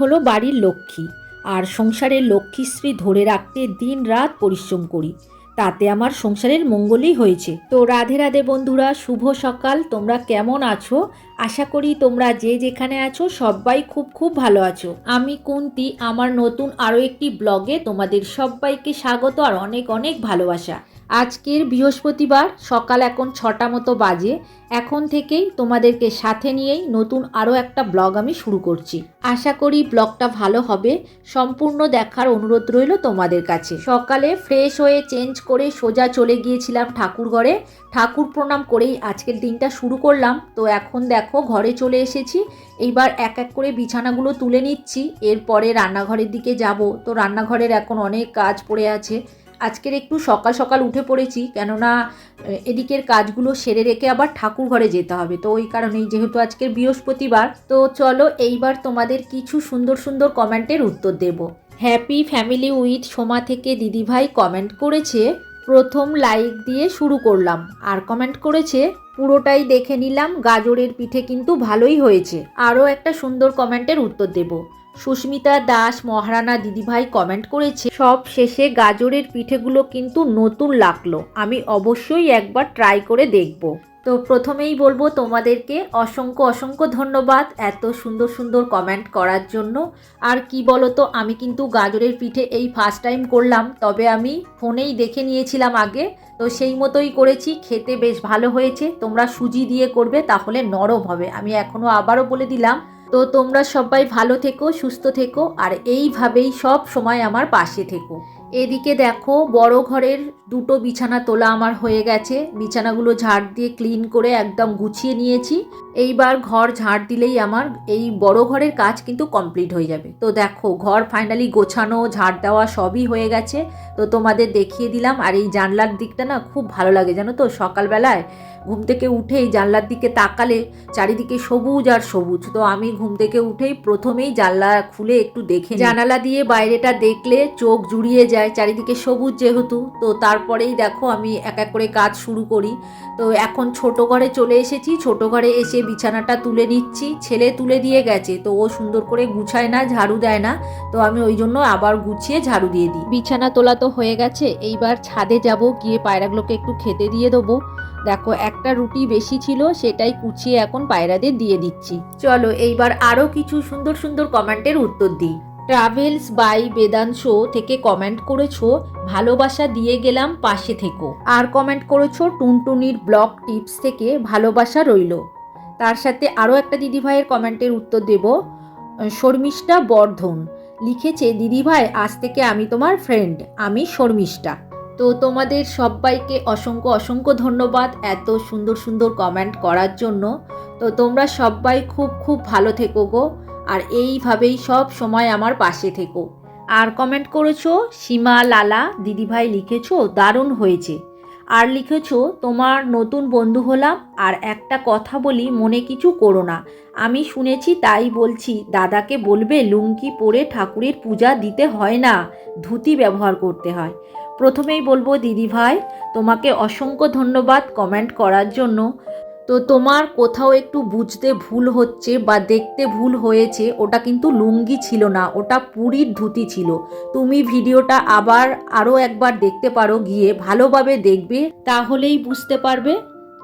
হলো বাড়ির লক্ষ্মী। আর সংসারের লক্ষ্মীশ্রী ধরে রাখতে দিন রাত পরিশ্রম করি। তাতে আমার সংসারের মঙ্গলই হয়েছে। তো রাধে রাধে বন্ধুরা, শুভ সকাল। তোমরা কেমন আছো? আশা করি তোমরা যে যেখানে আছো সবাই খুব খুব ভালো আছো। আমি কুন্তি, আমার নতুন আরও একটি ব্লগে তোমাদের সবাইকে স্বাগত আর অনেক অনেক ভালোবাসা। আজকের বৃহস্পতিবার, সকাল এখন ছটা মতো বাজে। এখন থেকেই তোমাদেরকে সাথে নিয়েই নতুন আরও একটা ব্লগ আমি শুরু করছি। আশা করি ব্লগটা ভালো হবে। সম্পূর্ণ দেখার অনুরোধ রইল তোমাদের কাছে। সকালে ফ্রেশ হয়ে চেঞ্জ করে সোজা চলে গিয়েছিলাম ঠাকুর ঘরে। ঠাকুর প্রণাম করেই আজকের দিনটা শুরু করলাম। তো এখন দেখো, ঘরে চলে এসেছি। এইবার এক এক করে বিছানাগুলো তুলে নিচ্ছি। এরপরে রান্নাঘরের দিকে যাব। তো রান্নাঘরের এখন অনেক কাজ পড়ে আছে। আজকের একটু সকাল সকাল উঠে পড়েছি, কেননা এদিকের কাজগুলো সেরে রেখে আবার ঠাকুর ঘরে যেতে হবে। তো ওই কারণেই যেহেতু আজকের বৃহস্পতিবার, তো চলো এইবার তোমাদের কিছু সুন্দর সুন্দর কমেন্টের উত্তর দেব। হ্যাপি ফ্যামিলি উইথ সোমা থেকে দিদিভাই কমেন্ট করেছে প্রথম লাইক দিয়ে শুরু করলাম। আর কমেন্ট করেছে, পুরোটাই দেখে নিলাম, গাজরের পিঠে কিন্তু ভালোই হয়েছে। আরও একটা সুন্দর কমেন্টের উত্তর দেব। সুস্মিতা দাস, মহারানা দিদিভাই কমেন্ট করেছে, সব শেষে গাজরের পিঠেগুলো কিন্তু নতুন লাগল। আমি অবশ্যই একবার ট্রাই করে দেখব। তো প্রথমেই বলব তোমাদেরকে অসংখ্য অসংখ্য ধন্যবাদ এত সুন্দর সুন্দর কমেন্ট করার জন্য। আর কি বলো তো আমি কিন্তু গাজরের পিঠে এই ফার্স্ট টাইম করলাম, তবে আমি ফোনেই দেখে নিয়েছিলাম আগে। তো সেই মতোই করেছি, খেতে বেশ ভালো হয়েছে। তোমরা সুজি দিয়ে করবে, তাহলে নরম হবে। আমি এখনও আবারও বলে দিলাম। তো তোমরা সবাই ভালো থেকো, সুস্থ থেকো, আর এইভাবেই সব সময় আমার পাশে থেকো। এদিকে দেখো, বড় ঘরের দুটো বিছানা তোলা আমার হয়ে গেছে। বিছানাগুলো ঝাড় দিয়ে ক্লিন করে একদম গুছিয়ে নিয়েছি। এইবার ঘর ঝাড় দিলেই আমার এই বড় ঘরের কাজ কিন্তু কমপ্লিট হয়ে যাবে। তো দেখো, ঘর ফাইনালি গোছানো, ঝাড় দেওয়া সবই হয়ে গেছে। তো তোমাদের দেখিয়ে দিলাম। আর এই জানলার দিকটা না খুব ভালো লাগে, জানো তো? সকালবেলায় ঘুম থেকে উঠেই জানলার দিকে তাকালে চারিদিকে সবুজ আর সবুজ। তো আমি ঘুম থেকে উঠেই প্রথমেই জানলা খুলে একটু দেখে জানালা দিয়ে বাইরেটা দেখলে চোখ জুড়িয়ে যায়, চারিদিকে সবুজ যেহেতু। তো তারপরেই দেখো আমি এক এক করে কাজ শুরু করি। তো এখন ছোট ঘরে চলে এসেছি, ছোট ঘরে এসে বিছানাটা তুলে নিচ্ছি। ছেলে তুলে দিয়ে গেছে, তো ও সুন্দর করে গুছায় না, ঝাড়ু দেয় না। তো আমি ওই জন্য আবার গুছিয়ে ঝাড়ু দিয়ে দিই। বিছানা তোলা তো হয়ে গেছে, এইবার ছাদে যাব, গিয়ে পায়রাগুলোকে একটু খেতে দিয়ে দেবো। দেখো একটা রুটি বেশি ছিল, সেটাই কুচিয়ে এখন পায়রাদের দিয়ে দিচ্ছি। চলো এইবার আরও কিছু সুন্দর সুন্দর কমেন্টের উত্তর দিই। ট্রাভেলস বাই বেদাংশ থেকে কমেন্ট করেছ, ভালোবাসা দিয়ে গেলাম পাশে থেকো। আর কমেন্ট করেছ টুনটুনির ব্লগ টিপস থেকে ভালোবাসা রইল। তার সাথে আরও একটা দিদিভাইয়ের কমেন্টের উত্তর দেব। শর্মিষ্ঠা বর্ধন লিখেছে, দিদিভাই, আজ থেকে আমি তোমার ফ্রেন্ড আমি শর্মিষ্ঠা। তো তোমাদের সবাইকে অসংখ্য অসংখ্য ধন্যবাদ এত সুন্দর সুন্দর কমেন্ট করার জন্য। তো তোমরা সবাই খুব খুব ভালো থেকো গো। আর এইভাবেই সব সময় আমার পাশে থেকো। আর কমেন্ট করেছ, সীমা, লালা, দিদিভাই লিখেছো, দারুণ হয়েছে। আর লিখেছো, তোমার নতুন বন্ধু হলাম, আর একটা কথা বলি, মনে কিছু করো না। আমি শুনেছি, তাই বলছি, দাদাকে বলবে, লুঙ্গি পরে ঠাকুরের পূজা দিতে হয় না, ধুতি ব্যবহার করতে হয়। প্রথমেই বলব, দিদিভাই, তোমাকে অসংখ্য ধন্যবাদ কমেন্ট করার জন্য। তো তোমার কোথাও একটু বুঝতে ভুল হচ্ছে বা দেখতে ভুল হয়েছে, ওটা কিন্তু লুঙ্গি ছিল না, ওটা পুরীর ধুতি ছিল। তুমি ভিডিওটা আবার আরও একবার দেখতে পারো গিয়ে, ভালোভাবে দেখবে, তাহলেই বুঝতে পারবে।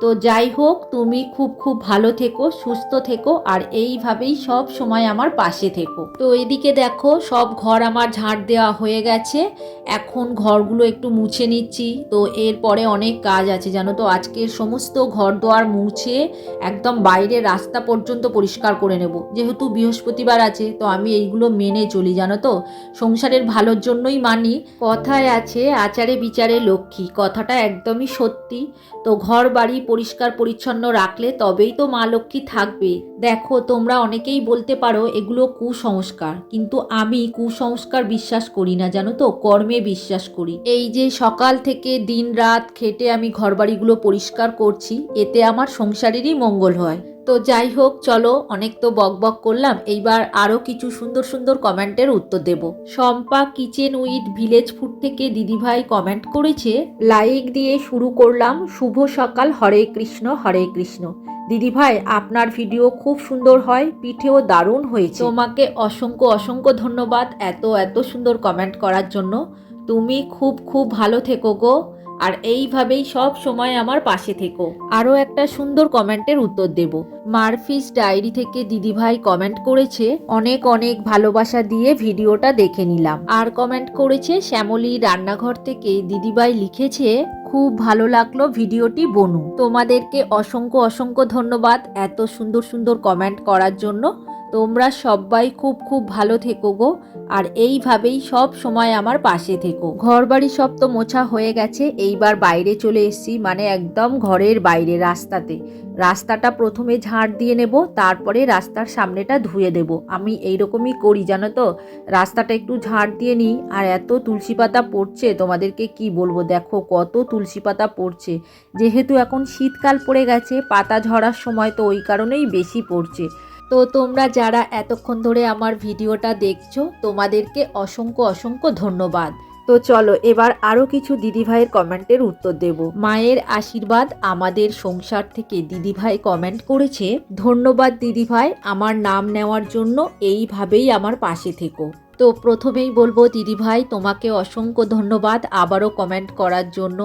তো যাই হোক, তুমি খুব খুব ভালো থেকো, সুস্থ থেকো, আর এইভাবেই সব সময় আমার পাশে থেকো। তো এদিকে দেখো, সব ঘর আমার ঝাড় দেওয়া হয়ে গেছে। এখন ঘরগুলো একটু মুছে নিচ্ছি। তো এরপরে অনেক কাজ আছে, জানো তো? আজকের সমস্ত ঘর দোয়ার মুছে একদম বাইরে রাস্তা পর্যন্ত পরিষ্কার করে নেব। যেহেতু বৃহস্পতিবার আছে, তো আমি এইগুলো মেনে চলি, জানো তো? সংসারের ভালোর জন্যই মানি। কথায় আছে, আচারে বিচারে লক্ষ্মী। কথাটা একদমই সত্যি। তো ঘর বাড়ি পরিষ্কার পরিচ্ছন্ন রাখলে তবেই তো মা লক্ষ্মী থাকবে। দেখো, তোমরা অনেকেই বলতে পারো এগুলো কুসংস্কার, কিন্তু আমি কুসংস্কার বিশ্বাস করি না, জানো তো? কর্মে বিশ্বাস করি। এই যে সকাল থেকে দিন রাত খেটে আমি ঘরবাড়িগুলো পরিষ্কার করছি, এতে আমার সংসারেরই মঙ্গল হয়। তো যাই হোক, চলো, অনেক তো বক বক করলাম। এইবার আরও কিছু সুন্দর সুন্দর কমেন্টের উত্তর দেব। Shampa kitchen with village food থেকে দিদিভাই কমেন্ট করেছে, লাইক দিয়ে শুরু করলাম। শুভ সকাল। হরে কৃষ্ণ হরে কৃষ্ণ। দিদিভাই, আপনার ভিডিও খুব সুন্দর হয়, পিঠেও দারুণ হয়েছে। তোমাকে অসংখ্য অসংখ্য ধন্যবাদ এত এত সুন্দর কমেন্ট করার জন্য। তুমি খুব খুব ভালো থেকো গো। আর এইভাবেই সব সময় আমার পাশে থেকো। আরও একটা সুন্দর কমেন্টের উত্তর দেব। মারফিস ডায়েরি থেকে দিদিভাই কমেন্ট করেছে, অনেক অনেক ভালোবাসা দিয়ে ভিডিওটা দেখে নিলাম। আর কমেন্ট করেছে, শ্যামলী রান্নাঘর থেকে দিদিভাই লিখেছে, খুব ভালো লাগল ভিডিওটি, বনু। তোমাদেরকে অসংখ্য অসংখ্য ধন্যবাদ এত সুন্দর সুন্দর কমেন্ট করার জন্য। তোমরা সবাই খুব খুব ভালো থেকো গো, আর এইভাবেই সব সময় আমার পাশে থেকো। ঘর বাড়ি সব তো মোছা হয়ে গেছে, এইবার বাইরে চলে এসেছি মানে একদম ঘরের বাইরে রাস্তাতে। রাস্তাটা প্রথমে ঝাড় দিয়ে নেব, তারপরে রাস্তার সামনেটা ধুয়ে দেব। আমি এইরকমই করি, জানো তো? রাস্তাটা একটু ঝাড় দিয়ে নিই, আর এত তুলসী পাতা পড়ছে, তোমাদেরকে কি বলব? দেখো কত তুলসী পাতা পড়ছে। যেহেতু এখন শীতকাল পড়ে গেছে, পাতা ঝরার সময় তো ওই কারণেই বেশি পড়ছে। তো তোমরা যারা এতক্ষণ ধরে আমার ভিডিওটা দেখছ, তোমাদেরকে অসংখ্য অসংখ্য ধন্যবাদ। তো চলো এবার আরও কিছু দিদিভাইয়ের কমেন্টের উত্তর দেব। মায়ের আশীর্বাদ আমাদের সংসার থেকে দিদিভাই কমেন্ট করেছে, ধন্যবাদ দিদিভাই, আমার নাম নেওয়ার জন্য এইভাবেই আমার পাশে থেকো। তো প্রথমেই বলব, দিদিভাই, তোমাকে অসংখ্য ধন্যবাদ, আবারও কমেন্ট করার জন্য।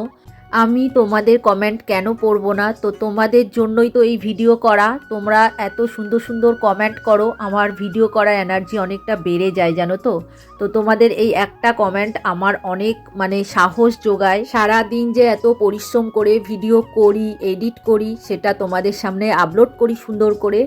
আমি তোমাদের কমেন্ট কেন পড়ব না? তো তোমাদের জন্যই তো এই ভিডিও করা। তোমরা এত সুন্দর সুন্দর কমেন্ট করো, আমার ভিডিও করার এনার্জি অনেকটা বেড়ে যায়, জানো তো? তো তোমাদের এই একটা কমেন্ট আমার অনেক মানে সাহস যোগায়। সারা দিন যে এত পরিশ্রম করে ভিডিও করি এডিট করি, সেটা তোমাদের সামনে আপলোড করি সুন্দর করে।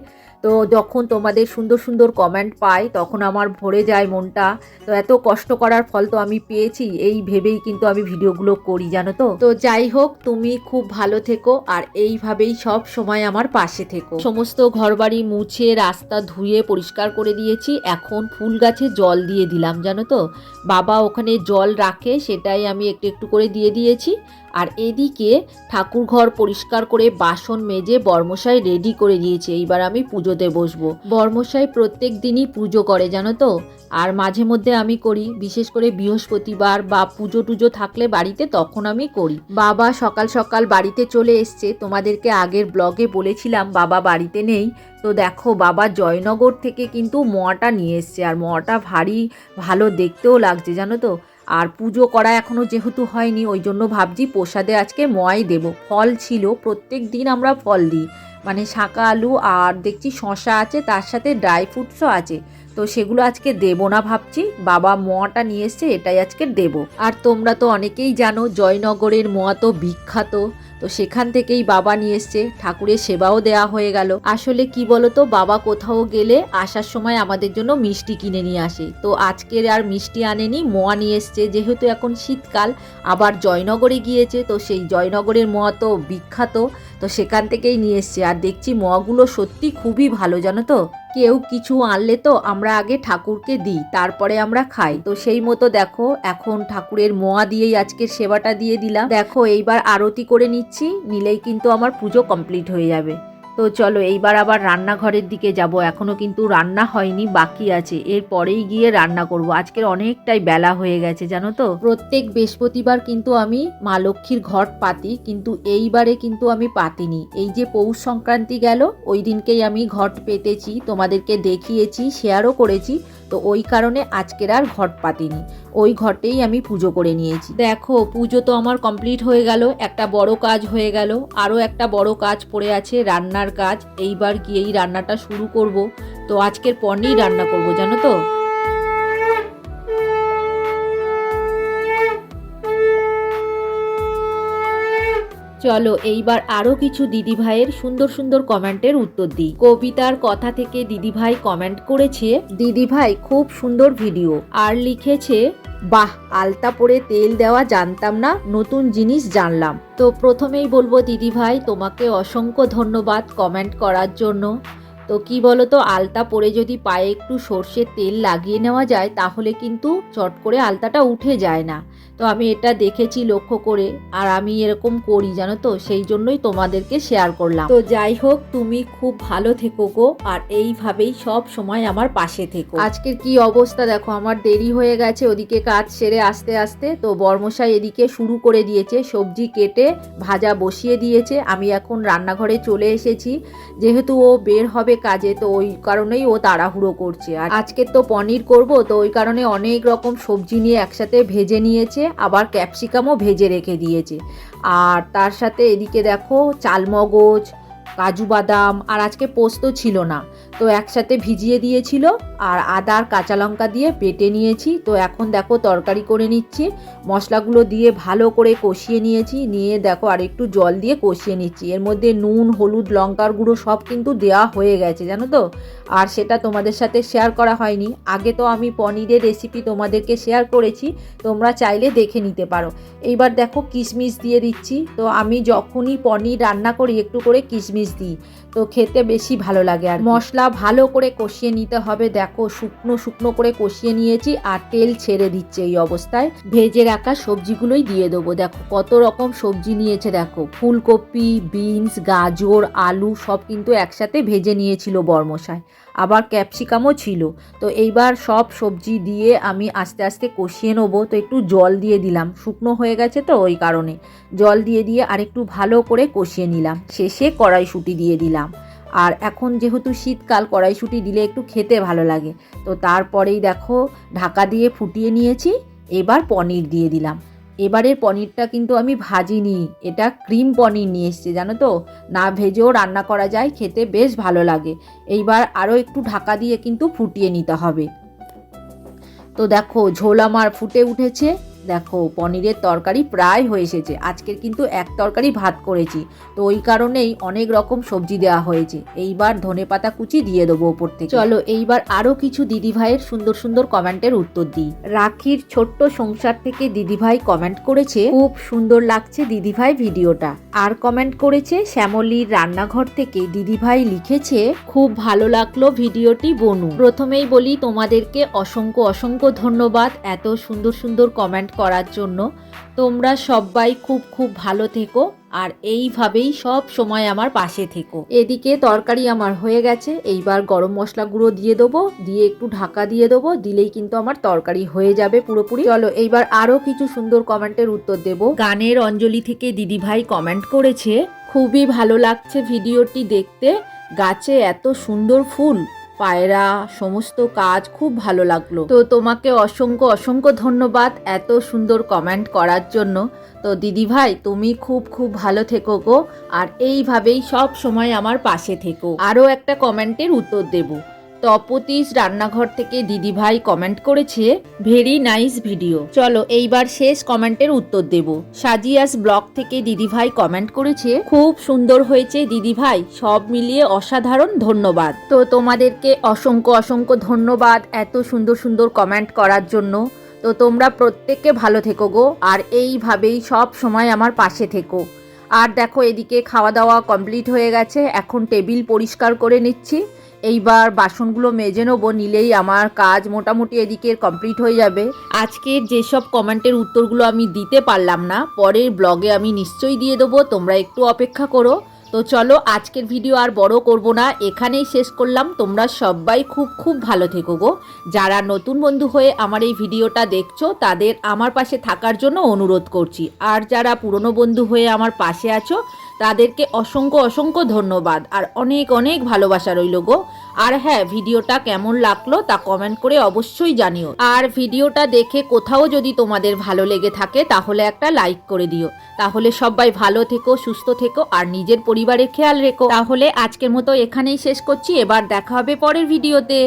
তো যখন তোমাদের সুন্দর সুন্দর কমেন্ট পাই, তখন আমার ভরে যায় মনটা। তো এত কষ্ট করার ফল তো আমি পেয়েছি, এই ভেবেই কিন্তু আমি ভিডিওগুলো করি, জানো তো? তো যাই হোক, তুমি খুব ভালো থেকো, আর এইভাবেই সব সময় আমার পাশে থেকো। সমস্ত ঘরবাড়ি মুছে, রাস্তা ধুয়ে পরিষ্কার করে দিয়েছি, এখন ফুল গাছে জল দিয়ে দিলাম, জানো তো? বাবা ওখানে জল রাখে, সেটাই আমি একটু একটু করে দিয়ে দিয়েছি। আর এদিকে ঠাকুর ঘর পরিষ্কার করে বাসন মেজে বর্মশাই রেডি করে দিয়েছে। এইবার আমি পুজোতে বসবো। বর্মশাই প্রত্যেক দিনই পুজো করে, জানো তো? আর মাঝে মধ্যে আমি করি, বিশেষ করে বৃহস্পতিবার বা পুজো টুজো থাকলে বাড়িতে তখন আমি করি। বাবা সকাল সকাল বাড়িতে চলে এসছে। তোমাদেরকে আগের ব্লগে বলেছিলাম, বাবা বাড়িতে নেই। তো দেখো, বাবা জয়নগর থেকে কিন্তু মোয়াটা নিয়ে এসছে। আর মোয়াটা ভারী, ভালো দেখতেও লাগছে, জানো তো? আর পুজো করা এখনও যেহেতু হয়নি, ওই জন্য ভাবছি প্রসাদে আজকে ময় দেব। ফল ছিল, প্রত্যেক দিন আমরা ফল দিই। মানে শাঁকা আলু আর দেখছি শশা আছে, তার সাথে ড্রাই ফ্রুটসও আছে। তো সেগুলো আজকে দেবো না ভাবছি। বাবা মোয়াটা নিয়ে এসছে, এটাই আজকে দেব। আর তোমরা তো অনেকেই জানো, জয়নগরের মোয়া তো বিখ্যাত। তো সেখান থেকেই বাবা নিয়ে এসছে, ঠাকুরের সেবাও দেওয়া হয়ে গেল। আসলে কি বলতো, বাবা কোথাও গেলে আসার সময় আমাদের জন্য মিষ্টি কিনে নিয়ে আসে। তো আজকের আর মিষ্টি আনেনি, মোয়া নিয়ে এসছে। যেহেতু এখন শীতকাল, আবার জয়নগরে গিয়েছে, তো সেই জয়নগরের মোয়া তো বিখ্যাত। তো সেখান থেকেই নিয়ে এসছি। আর দেখছি মগুলো সত্যি খুবই ভালো, জানো তো? কেউ কিছু আনলে তো আমরা আগে ঠাকুরকে দিই, তারপরে আমরা খাই। তো সেই মতো দেখো, এখন ঠাকুরের মোয়া দিয়েই আজকের সেবাটা দিয়ে দিলাম। দেখো, এইবার আরতি করে নিচ্ছি, নিলেই কিন্তু আমার পুজো কমপ্লিট হয়ে যাবে। তো চলো এইবার আবার রান্নাঘরের দিকে যাব। এখনও কিন্তু রান্না হয়নি বাকি আছে। এরপরেই গিয়ে রান্না করব। আজকের অনেকটাই বেলা হয়ে গেছে জানো তো? প্রত্যেক বৃহস্পতিবার কিন্তু আমি মা লক্ষ্মীর ঘট পাতি কিন্তু এইবারে কিন্তু আমি পাতিনি। এই যে পৌষ সংক্রান্তি গেল ওই দিনকেই আমি ঘট পেতেছি তোমাদেরকে দেখিয়েছি শেয়ারও করেছি। তো ওই কারণে আজকের আর ঘট পাতিনি। ওই ঘটেই আমি পুজো করে নিয়েছি। দেখো পুজো তো আমার কমপ্লিট হয়ে গেল একটা বড় কাজ হয়ে গেল আরও একটা বড় কাজ পড়ে আছে রান্নার কাজ, এইবার গিয়েই রান্নাটা শুরু করব। তো আজকের পরনেই রান্না করব, জানো তো? চলো, এইবার আরও কিছু দিদিভাইয়ের সুন্দর সুন্দর কমেন্টের উত্তর দিই। কবিতার কথা থেকে দিদিভাই কমেন্ট করেছে, দিদিভাই, খুব সুন্দর ভিডিও। আর লিখেছে বাহ, আলতা পরে তেল দেওয়া জানতাম না, নতুন জিনিস জানলাম। তো প্রথমেই বলব, দিদি ভাই, তোমাকে অসংখ্য ধন্যবাদ কমেন্ট করার জন্য। তো কি বলো তো আলতা পরে যদি পায়ে একটু সর্ষের তেল লাগিয়ে নেওয়া যায়, তাহলে কিন্তু চট করে আলতাটা উঠে যায় না। তো আমি এটা দেখেছি লক্ষ্য করে, আর আমি এরকম করি, জানো তো? সেই জন্যই তোমাদেরকে শেয়ার করলাম। তো যাই হোক, তুমি খুব ভালো থেকো গো, আর এইভাবেই সব সময় আমার পাশে থেকো। আজকের কি অবস্থা দেখো, আমার দেরি হয়ে গেছে, ওদিকে কাজ সেরে আস্তে আস্তে। তো বর্মশাই এদিকে শুরু করে দিয়েছে, সবজি কেটে ভাজা বসিয়ে দিয়েছে। আমি এখন রান্নাঘরে চলে এসেছি, যেহেতু ও বের হবে কাজে, তো ওই কারণেই ও তাড়াহুড়ো করছে। আর আজকে তো পনির করব, তো ওই কারণে অনেক রকম সবজি নিয়ে একসাথে ভেজে নিয়েছে। আবার ক্যাপসিকামও ভেজে রেখে দিয়েছে। আর তার সাথে এদিকে দেখো চালমগজ, কাজু বাদাম, আর আজকে পোস্ত ছিল না। তো একসাথে ভিজিয়ে দিয়েছিল আর আদা আর কাঁচা লঙ্কা দিয়ে বেটে নিয়েছি। তো এখন দেখো তরকারি করে নিচ্ছি। মশলাগুলো দিয়ে ভালো করে কষিয়ে নিয়েছি। নিয়ে দেখো আর একটু জল দিয়ে কষিয়ে নিচ্ছি। এর মধ্যে নুন, হলুদ, লঙ্কার গুঁড়ো সব কিন্তু দেওয়া হয়ে গেছে, জানো তো? আর সেটা তোমাদের সাথে শেয়ার করা হয়নি। আগে তো আমি পনিরের রেসিপি তোমাদেরকে শেয়ার করেছি, তোমরা চাইলে দেখে নিতে পারো। এইবার দেখো কিশমিশ দিয়ে দিচ্ছি। তো আমি যখনই পনির রান্না করি, একটু করে কিশমিশ দিই। তো খেতে বেশি ভালো লাগে আর মশলা ভালো করে কষিয়ে নিতে হবে। দেখো শুকনো শুকনো করে কষিয়ে নিয়েছি আর তেল ছেড়ে দিচ্ছে এই অবস্থায়। ভেজে রাখা সবজিগুলোই দিয়ে দেবো। দেখো কত রকম সবজি নিয়েছে দেখো। ফুলকপি, বিনস, গাজর, আলু সব কিন্তু একসাথে ভেজে নিয়েছিল বর্মশায় আবার ক্যাপসিকামও ছিল। তো এইবার সব সবজি দিয়ে আমি আস্তে আস্তে কষিয়ে নেব। তো একটু জল দিয়ে দিলাম। শুকনো হয়ে গেছে তো ওই কারণে। জল দিয়ে দিয়ে আরেকটু ভালো করে কষিয়ে নিলাম। শেষে কড়াইশুঁটি দিয়ে দিলাম। আর এখন যেহেতু শীতকাল, কড়াইশুঁটি দিলে একটু খেতে ভালো লাগে। তো তারপরেই দেখো, ঢাকা দিয়ে ফুটিয়ে নিয়েছি। এবার পনির দিয়ে দিলাম। এবারের পনিরটা কিন্তু আমি ভাজিনি। এটা ক্রিম পনির নিয়ে এসছি, জানো তো? না ভেজেও রান্না করা যায়, খেতে বেশ ভালো লাগে। এইবার আরও একটু ঢাকা দিয়ে কিন্তু ফুটিয়ে নিতে হবে। তো দেখো, ঝোল আমার ফুটে উঠেছে। দেখো, পনিরের তরকারি প্রায় হয়ে এসেছে। আজকের কিন্তু এক তরকারি ভাত করেছি। তো ওই কারণেই অনেক রকম সবজি দেওয়া হয়েছে। এইবার ধনে পাতা কুচি দিয়ে দেবো ওপর থেকে। চলো, এইবার আরও কিছু দিদিভাইয়ের সুন্দর সুন্দর কমেন্টের উত্তর দিই। রাখির ছোট্ট সংসার থেকে দিদিভাই কমেন্ট করেছে, খুব সুন্দর লাগছে দিদিভাই ভিডিওটা। আর কমেন্ট করেছে, শ্যামলীর রান্নাঘর থেকে দিদিভাই লিখেছে, খুব ভালো লাগল ভিডিওটি, বনু। প্রথমেই বলি, তোমাদেরকে অসংখ্য অসংখ্য ধন্যবাদ। এত সুন্দর সুন্দর কমেন্ট করার জন্য। তোমরা সবাই খুব খুব ভালো থেকো আর এইভাবেই সব সময় আমার পাশে থেকো। এদিকে তরকারি আমার হয়ে গেছে, এইবার গরম মশলা গুঁড়ো দিয়ে দেবো, দিয়ে একটু ঢাকা দিয়ে দেবো, দিলেই কিন্তু আমার তরকারি হয়ে যাবে পুরোপুরি। চলো এইবার আরও কিছু সুন্দর কমেন্টের উত্তর দেব। গানের অঞ্জলি থেকে দিদিভাই কমেন্ট করেছে, খুবই ভালো লাগছে ভিডিওটি দেখতে, গাছে এত সুন্দর ফুল। পায়রা, সমস্ত কাজ খুব ভালো লাগল। তো তোমাকে অসংখ্য অসংখ্য ধন্যবাদ এত সুন্দর কমেন্ট করার জন্য। তো দিদি ভাই তুমি খুব খুব ভালো থেকো গো। আর এইভাবেই সব সময় আমার পাশে থেকো। আরও একটা কমেন্টের উত্তর দেব। তপতিস রান্নাঘর থেকে দিদিভাই কমেন্ট করেছে ভেরি নাইস ভিডিও চলো এইবার শেষ কমেন্টের উত্তর দেব। সাজিয়াস ব্লগ থেকে দিদিভাই কমেন্ট করেছে, খুব সুন্দর হয়েছে দিদিভাই, সব মিলিয়ে অসাধারণ ধন্যবাদ। তো তোমাদেরকে অসংখ্য অসংখ্য ধন্যবাদ এত সুন্দর সুন্দর কমেন্ট করার জন্য। তো তোমরা প্রত্যেককে ভালো থেকো গো, আর এইভাবেই সব সময় আমার পাশে থেকো। আর দেখো এদিকে খাওয়া দাওয়া কমপ্লিট হয়ে গেছে, এখন টেবিল পরিষ্কার করে নিচ্ছি। এইবার বাসনগুলো মেজে নেব, নিলেই আমার কাজ মোটামুটি এদিকে কমপ্লিট হয়ে যাবে। আজকের যেসব কমেন্টের উত্তরগুলো আমি দিতে পারলাম না, পরের ব্লগে আমি নিশ্চয়ই দিয়ে দেবো, তোমরা একটু অপেক্ষা করো। তো চলো, আজকের ভিডিও আর বড় করব না, এখানেই শেষ করলাম, তোমরা সবাই খুব খুব ভালো থেকো গো। যারা নতুন বন্ধু হয়ে আমার এই ভিডিওটা দেখছ, তাদের আমার পাশে থাকার জন্য অনুরোধ করছি। আর যারা পুরনো বন্ধু হয়ে আমার পাশে আছো তাদেরকে অসংখ্য অসংখ্য ধন্যবাদ। আর অনেক অনেক ভালোবাসা রইল গো। আর হ্যাঁ ভিডিওটা কেমন লাগল তা কমেন্ট করে অবশ্যই জানিও। আর ভিডিওটা দেখে কোথাও যদি তোমাদের ভালো লেগে থাকে, তাহলে একটা লাইক করে দিও। তাহলে সবাই ভালো থেকো, সুস্থ থেকো, আর নিজের পরিবারের খেয়াল রেখো। তাহলে আজকের মতো এখানেই শেষ করছি। এবার দেখা হবে পরের ভিডিওতে।